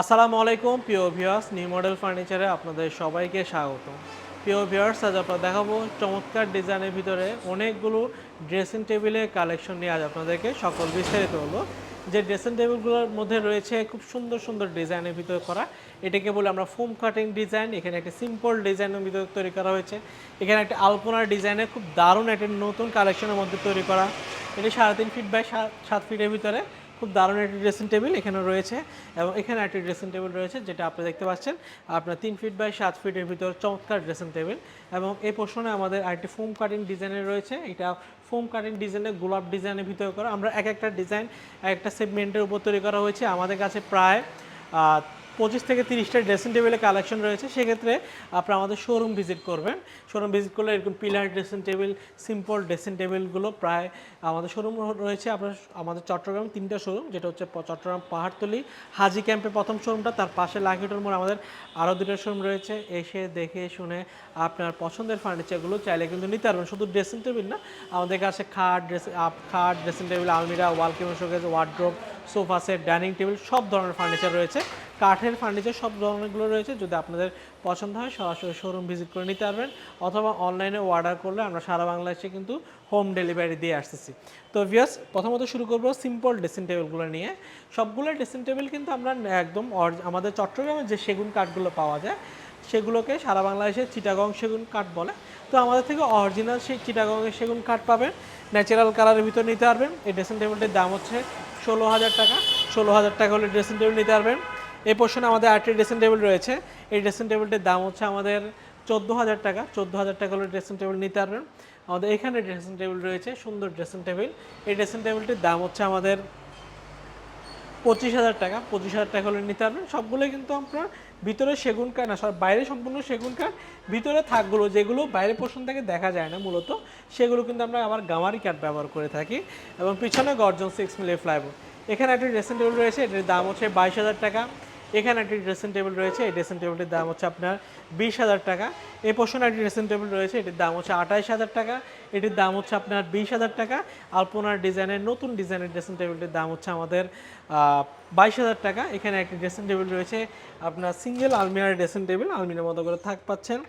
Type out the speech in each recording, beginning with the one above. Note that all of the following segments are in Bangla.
আসসালামু আলাইকুম, প্রিয় ভিউয়ার্স নিউ মডেল ফার্নিচারে আপনাদের সবাইকে স্বাগত প্রিয় ভিউয়ার্স আজ আপনার দেখাবো চমৎকার ডিজাইনের ভিতরে অনেকগুলো ড্রেসিং টেবিলের কালেকশন নিয়ে আজ আপনাদেরকে সকল বিস্তারিত হলো যে ড্রেসিং টেবিলগুলোর মধ্যে রয়েছে খুব সুন্দর সুন্দর ডিজাইনের ভিতরে করা। এটাকে বলে আমরা ফোম কাটিং ডিজাইন এখানে একটা সিম্পল ডিজাইনের ভিতরে তৈরি করা হয়েছে। এখানে একটা আলপনার ডিজাইনের খুব দারুণ একটা নতুন কালেকশনের মধ্যে তৈরি করা। এটি সাড়ে তিন ফিট বাই সাত ফিটের ভিতরে। খুব দারুণ একটি ড্রেসিং টেবিল এখানে রয়েছে এবং এখানে একটি ড্রেসিং টেবিল রয়েছে যেটা আপনি দেখতে পাচ্ছেন। আপনার তিন ফিট বাই সাত ফিটের ভিতর চমৎকার ড্রেসিং টেবিল এবং এই পোর্শনে আমাদের আরেকটি ফোম কাটিং ডিজাইনের রয়েছে। এটা ফোম কাটিং ডিজাইনে গোলাপ ডিজাইনের ভিতরে করা। আমরা এক একটা ডিজাইন এক একটা সেগমেন্টের উপর তৈরি করা হয়েছে। আমাদের কাছে প্রায় পঁচিশ থেকে তিরিশটা ড্রেসিং টেবিলের কালেকশন রয়েছে। সেক্ষেত্রে আপনারা আমাদের শোরুম ভিজিট করবেন। শোরুম ভিজিট করলে এরকম pillar dressing table simple dressing টেবিলগুলো প্রায় আমাদের শোরুম রয়েছে। আপনার আমাদের চট্টগ্রাম তিনটা শোরুম যেটা হচ্ছে চট্টগ্রাম পাহাড়তলি, হাজি ক্যাম্পে প্রথম শোরুমটা তার পাশে লাখিটোর মোড় আমাদের আরও দুটো শোরুম রয়েছে। এসে দেখে শুনে আপনার পছন্দের ফার্নিচারগুলো চাইলে কিন্তু নিতে পারবেন। শুধু ড্রেসিং টেবিল না, আমাদের কাছে খাট ড্রেস খাট ড্রেসিং টেবিল আলমিরা, ওয়াল কেমন showcase wardrobe sofa set dining table সব ধরনের ফার্নিচার রয়েছে। কাঠের ফার্নিচার সব ধরনেরগুলো রয়েছে, যদি আপনাদের পছন্দ হয়, সরাসরি শোরুম ভিজিট করে নিতে পারবেন, অথবা অনলাইনে অর্ডার করলে আমরা সারা বাংলাদেশে কিন্তু হোম ডেলিভারি দিয়ে আসতেছি। তো ভিয়াস প্রথমত শুরু করব সিম্পল ড্রেসিং টেবিলগুলো নিয়ে। সবগুলো ড্রেসিং টেবিল কিন্তু আমরা একদম আমাদের চট্টগ্রামে যে সেগুন কাঠগুলো পাওয়া যায়, সেগুলোকে সারা বাংলাদেশে চিটাগং সেগুন কাঠ বলে। তো আমাদের থেকে অরিজিনাল সেই চিটাগংয়ের সেগুন কাঠ পাবেন ন্যাচারাল কালারের ভিতর নিতে পারবেন। এই ড্রেসিং টেবিলটির দাম হচ্ছে ষোলো হাজার টাকা। ষোলো হাজার টাকা হলে ড্রেসিং টেবিল নিতে পারবেন। এই পোর্শনে আমাদের আরেকটি ড্রেসিং টেবিল রয়েছে। এই ড্রেসিং টেবিলটির দাম হচ্ছে আমাদের চোদ্দ হাজার টাকা। চোদ্দ হাজার টাকা হলে ড্রেসিং টেবিল নিতে পারবেন। আমাদের এখানে ড্রেসিং টেবিল রয়েছে, সুন্দর ড্রেসিং টেবিল এই ড্রেসিং টেবিলটির দাম হচ্ছে আমাদের পঁচিশ হাজার টাকা। পঁচিশ হাজার টাকা হলে নিতে পারবেন। সবগুলোই কিন্তু আপনার ভিতরে সেগুন কাঠ না, সব বাইরে সম্পূর্ণ সেগুন কাঠ। ভিতরে থাকগুলো, যেগুলো বাইরে পোর্শন থেকে দেখা যায় না মূলত, সেগুলো কিন্তু আমরা আবার গামারি কাঠ ব্যবহার করে থাকি। এবং পিছনে গর্জন সিক্স মিলে ফ্লাইবোর্ড এখানে একটি ড্রেসিং টেবিল রয়েছে, এটির দাম হচ্ছে বাইশ হাজার টাকা। এখানে একটি ড্রেসিং টেবিল রয়েছে, এই ড্রেসিং টেবিলটির দাম হচ্ছে আপনার বিশ হাজার টাকা। এই পোর্শনে একটি ড্রেসিং টেবিল রয়েছে, এটির দাম হচ্ছে আঠাইশ হাজার টাকা। এটির দাম হচ্ছে আপনার বিশ হাজার টাকা। আলপনার ডিজাইনের, নতুন ডিজাইনের ড্রেসিং টেবিলটির দাম হচ্ছে আমাদের বাইশ হাজার টাকা। এখানে একটি ড্রেসিং টেবিল রয়েছে, আপনার সিঙ্গেল আলমিরার ড্রেসিং টেবিল আলমিরার মতো করে থাক পাচ্ছেন।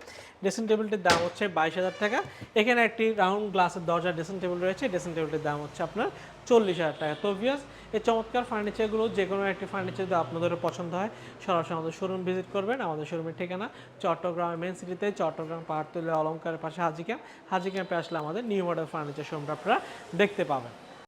ড্রেসিং টেবিলটির দাম হচ্ছে বাইশ হাজার টাকা। এখানে একটি রাউন্ড গ্লাসের দরজার ড্রেসিং টেবিল রয়েছে ড্রেসিং টেবিলটির দাম হচ্ছে আপনার চল্লিশ হাজার টাকা। তো ভিয়াস এই চমৎকার ফার্নিচারগুলো যে কোনো একটি ফার্নিচার যদি আপনাদেরও পছন্দ হয়, সরাসরি আমাদের শোরুম ভিজিট করবেন। আমাদের শোরুমের ঠিকানা চট্টগ্রাম মেন সিটিতে চট্টগ্রাম পাহাড়তলি অলঙ্কারের পাশে হাজি ক্যাম্প হাজি ক্যাম্পে আসলে আমাদের নিউ মডেল ফার্নিচার শোরুমটা আপনারা দেখতে পাবেন।